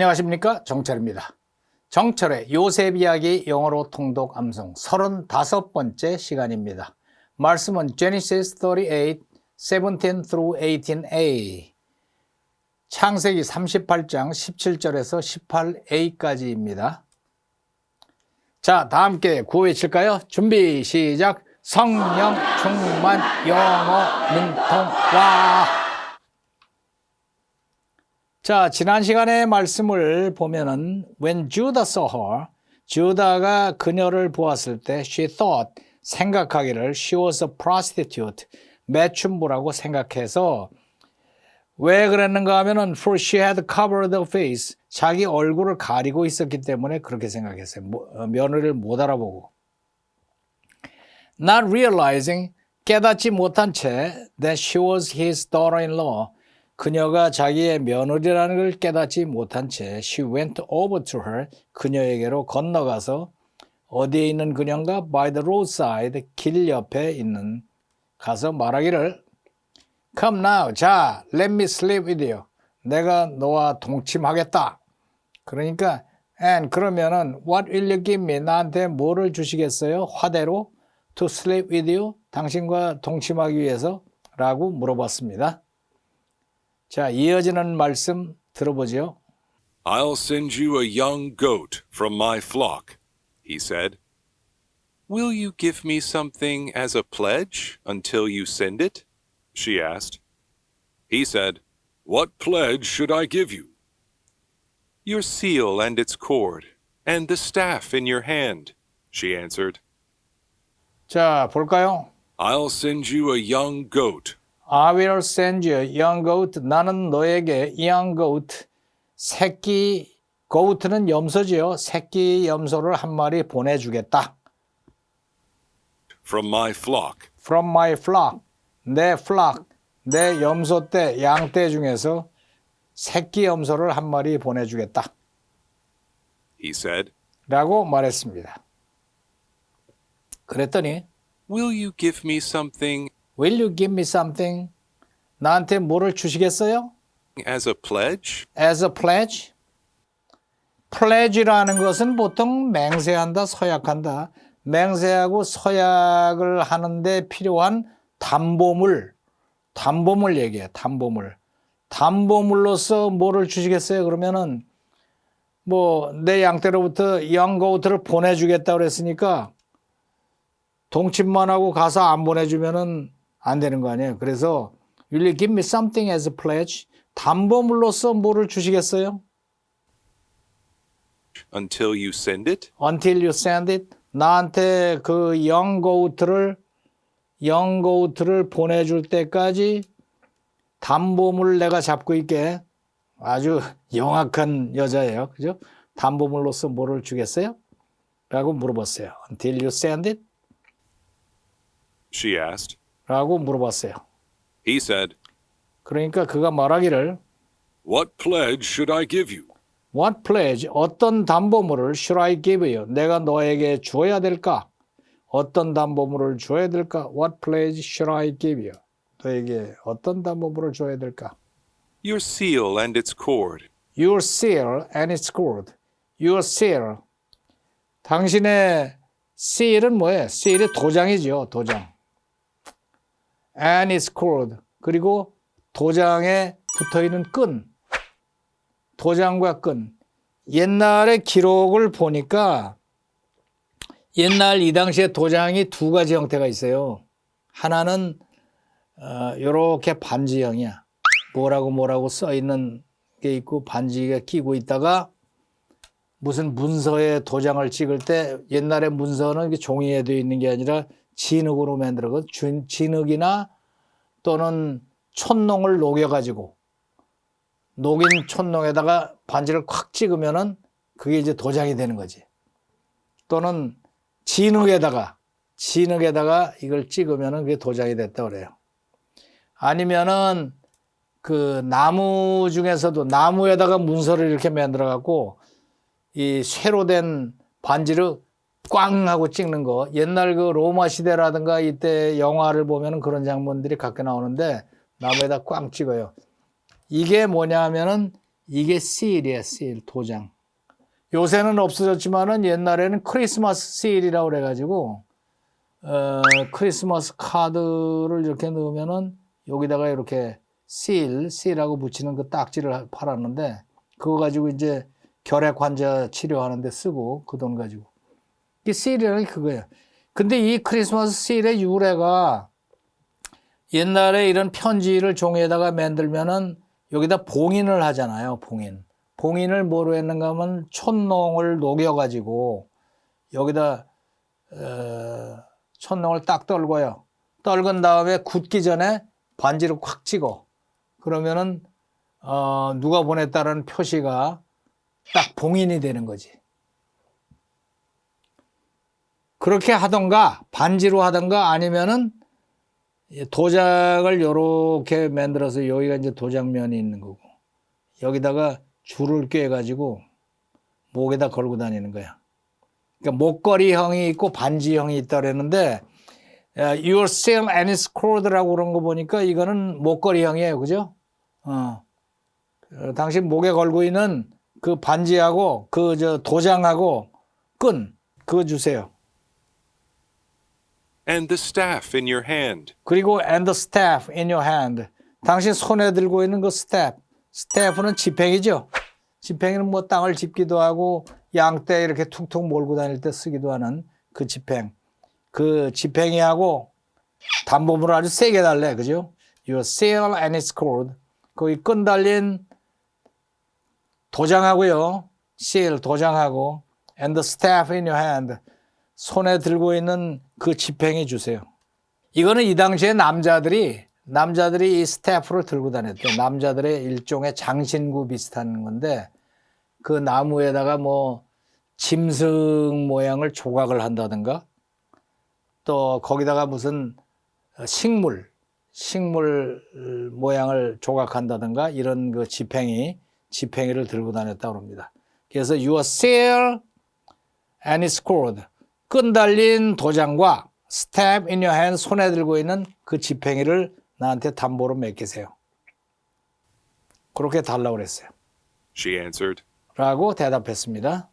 안녕하십니까 정철입니다. 정철의 요셉 이야기 영어로 통독 암송 35번째 시간입니다. 말씀은 Genesis 38, 17 through 18a 창세기 38장 17절에서 18a까지입니다. 자, 다 함께 구호 외칠까요? 준비, 시작! 성령 충만 영어 능통와 자, 지난 시간의 말씀을 보면은 when Judah saw her, 주다가 그녀를 보았을 때 she thought 생각하기를 she was a prostitute, 매춘부라고 생각해서 왜 그랬는가 하면은 for she had covered her face, 자기 얼굴을 가리고 있었기 때문에 그렇게 생각했어요. 뭐, 어, 며느리를 못 알아보고. Not realizing 깨닫지 못한 채 that she was his daughter-in-law, 그녀가 자기의 며느리라는 걸 깨닫지 못한 채 she went over to her 그녀에게로 건너가서 어디에 있는 그녀인가? by the roadside 길 옆에 있는 가서 말하기를 come now 자 let me sleep with you. 내가 너와 동침하겠다. 그러니까 and 그러면은 what will you give me? 나한테 뭐를 주시겠어요? 화대로 to sleep with you? 당신과 동침하기 위해서? 라고 물어봤습니다. 자, 이어지는 말씀 들어보죠. I'll send you a young goat from my flock, he said. Will you give me something as a pledge until you send it? she asked. He said, What pledge should I give you? Your seal and its cord, and the staff in your hand, she answered. 자, 볼까요? I'll send you a young goat I will send you young goat. 나는 너에게 young goat, 새끼 goat는 염소지요. 새끼 염소를 한 마리 보내주겠다. from my flock. From my flock, 내 flock, 내 염소 떼, 양 떼 중에서 새끼 염소를 한 마리 보내주겠다. He said, 라고 말했습니다. 그랬더니 Will you give me something Will you give me something? 나한테 뭐를 주시겠어요? as a pledge? As a pledge? pledge라는 것은 보통 맹세한다, 서약한다. 맹세하고 서약을 하는데 필요한 담보물, 담보물 얘기해, 담보물. 담보물로서 뭐를 주시겠어요? 그러면은 뭐 내 양떼로부터 양고우트를 보내주겠다 그랬으니까 동침만 하고 가서 안 보내주면은 안 되는 거 아니에요. 그래서 Will you give me something as a pledge? 담보물로서 뭐를 주시겠어요? Until you send it? Until you send it. 나한테 그 영고우트를 영고우트를 보내줄 때까지 담보물 내가 잡고 있게 아주 영악한 여자예요. 그죠? 담보물로서 뭐를 주겠어요? 라고 물어봤어요. Until you send it? She asked. 라고 물어봤어요. He said, 그러니까 그가 말하기를 What pledge should I give you? What pledge? 어떤 담보물을 should I give you? 내가 너에게 줘야 될까? 어떤 담보물을 줘야 될까? What pledge should I give you? 너에게 어떤 담보물을 줘야 될까? Your seal and its cord. Your seal and its cord. Your seal. 당신의 seal은 뭐예요? seal이 도장이죠. 도장. And its cord. 그리고 도장에 붙어 있는 끈. 도장과 끈. 옛날의 기록을 보니까 옛날 이 당시에 도장이 두 가지 형태가 있어요. 하나는 어, 이렇게 반지형이야. 뭐라고 뭐라고 써 있는 게 있고 반지가 끼고 있다가 무슨 문서에 도장을 찍을 때 옛날에 문서는 종이에 되어 있는 게 아니라 진흙으로 만들어서 진흙이나 또는 촛농을 녹여가지고 녹인 촛농에다가 반지를 콱 찍으면은 그게 이제 도장이 되는 거지. 또는 진흙에다가 진흙에다가 이걸 찍으면은 그게 도장이 됐다 그래요. 아니면은 그 나무 중에서도 나무에다가 문서를 이렇게 만들어 갖고 이 쇠로 된 반지를 꽝 하고 찍는 거 옛날 그 로마 시대라든가 이때 영화를 보면은 그런 장면들이 가끔 나오는데 나무에다 꽝 찍어요. 이게 뭐냐 하면은 이게 seal이에요, seal, 도장. 요새는 없어졌지만은 옛날에는 크리스마스 seal이라고 그래가지고 어, 크리스마스 카드를 이렇게 넣으면은 여기다가 이렇게 seal, seal하고 붙이는 그 딱지를 팔았는데 그거 가지고 이제 결핵 환자 치료하는데 쓰고 그 돈 가지고 이 seal이라는 게 그거예요. 근데 이 크리스마스 seal의 유래가 옛날에 이런 편지를 종이에다가 만들면은 여기다 봉인을 하잖아요. 봉인. 봉인을 뭐로 했는가 하면 촛농을 녹여가지고 여기다 어, 촛농을 딱 떨고요. 떨근 다음에 굳기 전에 반지를 콱 찍어. 그러면은 어, 누가 보냈다는 표시가 딱 봉인이 되는 거지. 그렇게 하던가 반지로 하던가 아니면은 도장을 요렇게 만들어서 여기가 이제 도장면이 있는 거고 여기다가 줄을 꿰 가지고 목에다 걸고 다니는 거야. 그러니까 목걸이형이 있고 반지형이 있다 그랬는데 어, Your seal and it's cord라고 그런 거 보니까 이거는 목걸이형이에요. 그죠? 어. 어, 당신 목에 걸고 있는 그 반지하고 그 저 도장하고 끈 그거 주세요. And the staff in your hand. 그리고 and the staff in your hand. 당신 손에 들고 있는 그 staff. staff는 지팽이죠. 지팽이는 뭐 땅을 짚기도 하고 양떼 이렇게 툭툭 몰고 다닐 때 쓰기도 하는 그 지팽. 그 지팽이하고 단범으로 아주 세게 달래. 그죠? Your seal and its cord. 거기 끈 달린 도장하고요. seal 도장하고 and the staff in your hand. 손에 들고 있는 그 지팽이 주세요. 이거는 이 당시에 남자들이 남자들이 이 스태프를 들고 다녔대. 남자들의 일종의 장신구 비슷한 건데 그 나무에다가 뭐 짐승 모양을 조각을 한다든가 또 거기다가 무슨 식물 식물 모양을 조각한다든가 이런 그 지팽이 지팽이를 들고 다녔다고 합니다. 그래서 your seal and its cord 끈 달린 도장과 스텝 in your hand 손에 들고 있는 그 지팽이를 나한테 담보로 맡기세요. 그렇게 달라고 그랬어요. She answered, 라고 대답했습니다.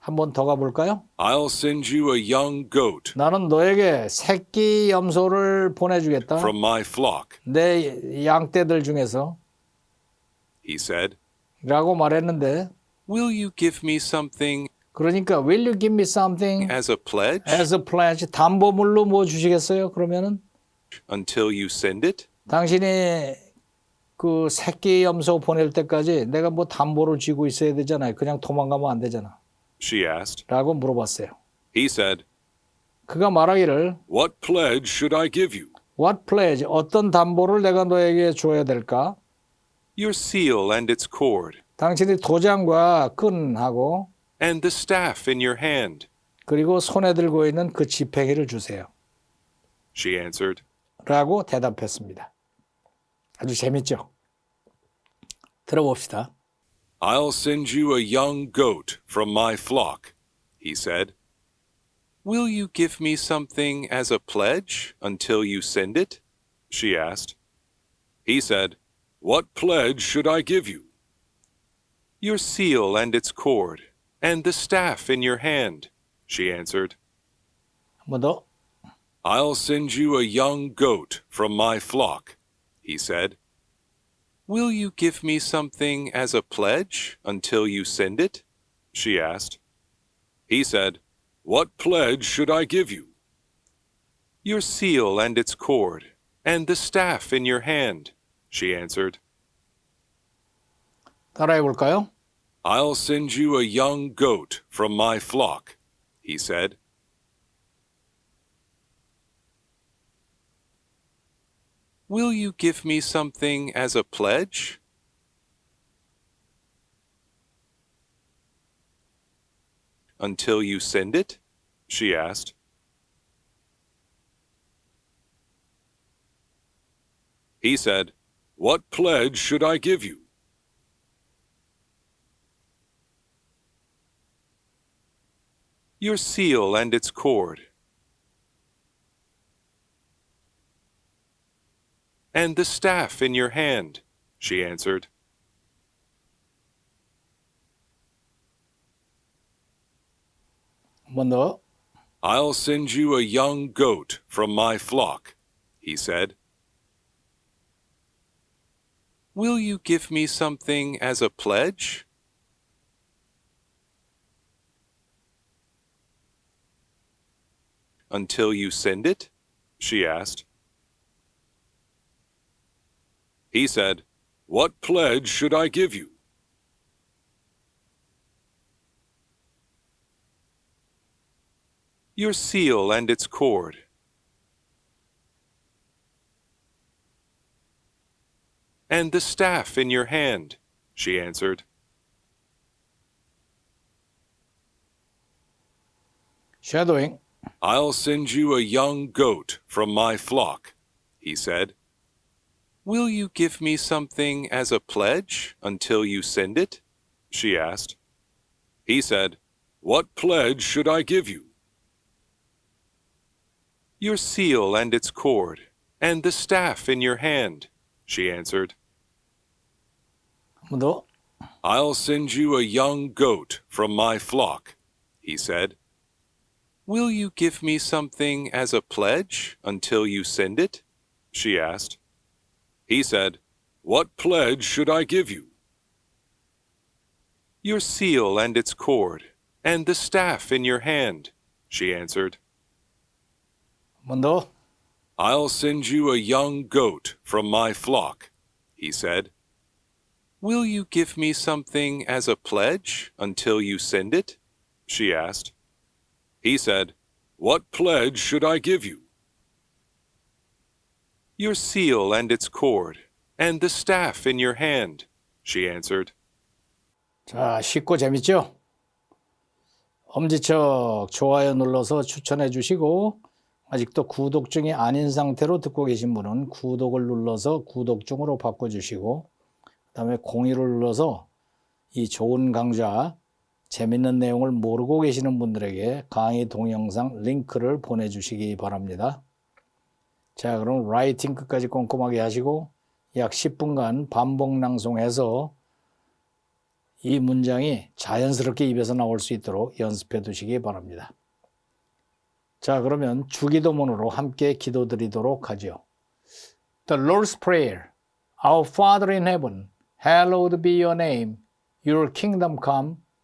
한번 더 가볼까요? I'll send you a young goat 나는 너에게 새끼 염소를 보내주겠다. from my flock, 내 양떼들 중에서 he said. 라고 말했는데 Will you give me something 그러니까 will you give me something as a pledge as a pledge 담보물로 뭐 주시겠어요? 그러면은 until you send it? 당신이 그 새끼 염소 보낼 때까지 내가 뭐 담보를 쥐고 있어야 되잖아요. 그냥 도망가면 안 되잖아. She asked. 라고 물어봤어요. He said, 그가 말하기를 What pledge should I give you? What pledge? 어떤 담보를 내가 너에게 줘야 될까? Your seal and its cord, 당신이 도장과 끈하고 and the staff in your hand. 그리고 손에 들고 있는 그 지팽이를 주세요. She answered, 라고 대답했습니다. 아주 재밌죠? 들어봅시다. I'll send you a young goat from my flock, he said. Will you give me something as a pledge until you send it? She asked. He said, What pledge should I give you? Your seal and its cord, and the staff in your hand, she answered. 한 번 더. I'll send you a young goat from my flock, he said. Will you give me something as a pledge until you send it? She asked. He said, What pledge should I give you? Your seal and its cord, and the staff in your hand, she answered. 따라해 볼까요? I'll send you a young goat from my flock, he said. Will you give me something as a pledge? Until you send it? she asked. He said, What pledge should I give you? your seal and its cord. And the staff in your hand, she answered. Mundo. I'll send you a young goat from my flock, he said. Will you give me something as a pledge? until you send it? she asked. He said, What pledge should I give you? Your seal and its cord. And the staff in your hand, she answered. Shadowing I'll send you a young goat from my flock, he said. Will you give me something as a pledge until you send it? she asked. He said, What pledge should I give you? Your seal and its cord, and the staff in your hand, she answered. I'll send you a young goat from my flock, he said. Will you give me something as a pledge until you send it? she asked. He said, What pledge should I give you? Your seal and its cord, and the staff in your hand, she answered. Mundo? I'll send you a young goat from my flock, he said. Will you give me something as a pledge until you send it? she asked. He said, What pledge should I give you? Your seal and its cord, and the staff in your hand, she answered. 자, 쉽고 재밌죠? 엄지척 좋아요 눌러서 추천해 주시고 아직도 구독 중이 아닌 상태로 듣고 계신 분은 구독을 눌러서 구독 중으로 바꿔 주시고 그다음에 공유를 눌러서 이 좋은 강좌 재밌는 내용을 모르고 계시는 분들에게 강의 동영상 링크를 보내 주시기 바랍니다. 자, 그럼 라이팅 끝까지 꼼꼼하게 하시고 약 10분간 반복 낭송해서 이 문장이 자연스럽게 입에서 나올 수 있도록 연습해 두시기 바랍니다. 자, 그러면 주기도문으로 함께 기도드리도록 하죠. The Lord's Prayer. Our Father in heaven, hallowed be your name. Your kingdom come,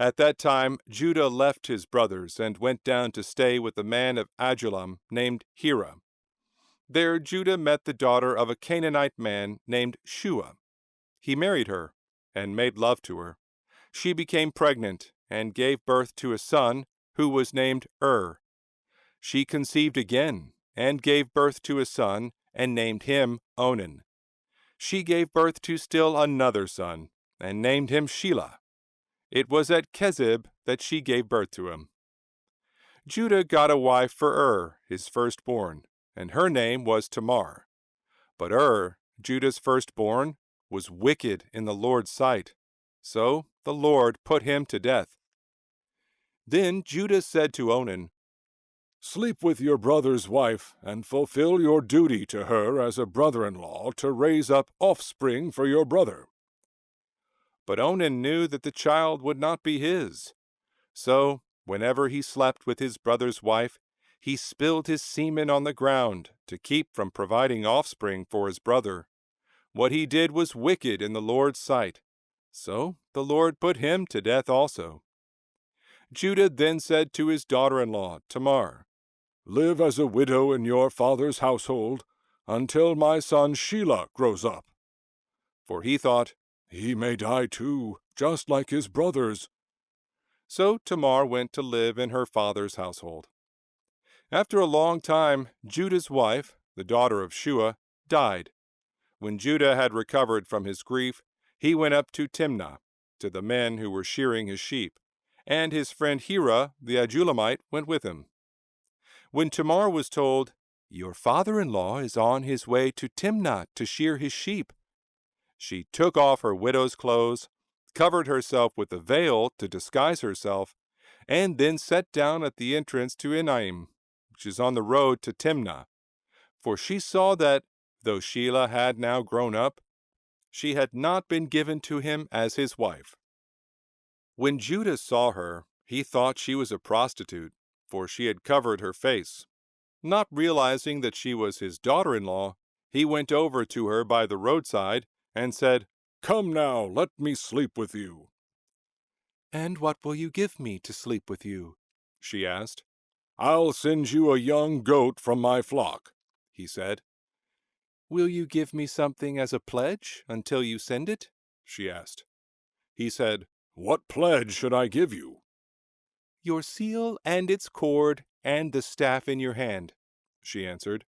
At that time, Judah left his brothers and went down to stay with a man of Adullam named Hira. There, Judah met the daughter of a Canaanite man named Shua. He married her and made love to her. She became pregnant and gave birth to a son who was named Ur. She conceived again and gave birth to a son and named him Onan. She gave birth to still another son and named him Shelah. It was at Kezib that she gave birth to him. Judah got a wife for Ur, his firstborn, and her name was Tamar. But Ur, Judah's firstborn, was wicked in the Lord's sight. So the Lord put him to death. Then Judah said to Onan, Sleep with your brother's wife, and fulfill your duty to her as a brother in law to raise up offspring for your brother. But Onan knew that the child would not be his. So, whenever he slept with his brother's wife, he spilled his semen on the ground to keep from providing offspring for his brother. What he did was wicked in the Lord's sight. So the Lord put him to death also. Judah then said to his daughter in law, Tamar, Live as a widow in your father's household until my son Shelah grows up. For he thought, He may die too, just like his brothers. So Tamar went to live in her father's household. After a long time, Judah's wife, the daughter of Shua, died. When Judah had recovered from his grief, he went up to Timnah, to the men who were shearing his sheep, and his friend Hira the Adulamite went with him. When Tamar was told, Your father in law is on his way to Timnah to shear his sheep. She took off her widow's clothes, covered herself with a veil to disguise herself, and then sat down at the entrance to Enaim, which is on the road to Timnah. For she saw that, though Sheila had now grown up, she had not been given to him as his wife. When Judah saw her, he thought she was a prostitute, for she had covered her face. Not realizing that she was his daughter in law, he went over to her by the roadside and said, Come now, let me sleep with you. And what will you give me to sleep with you? she asked. I'll send you a young goat from my flock, he said. Will you give me something as a pledge until you send it? she asked. He said, What pledge should I give you? Your seal and its cord and the staff in your hand, she answered.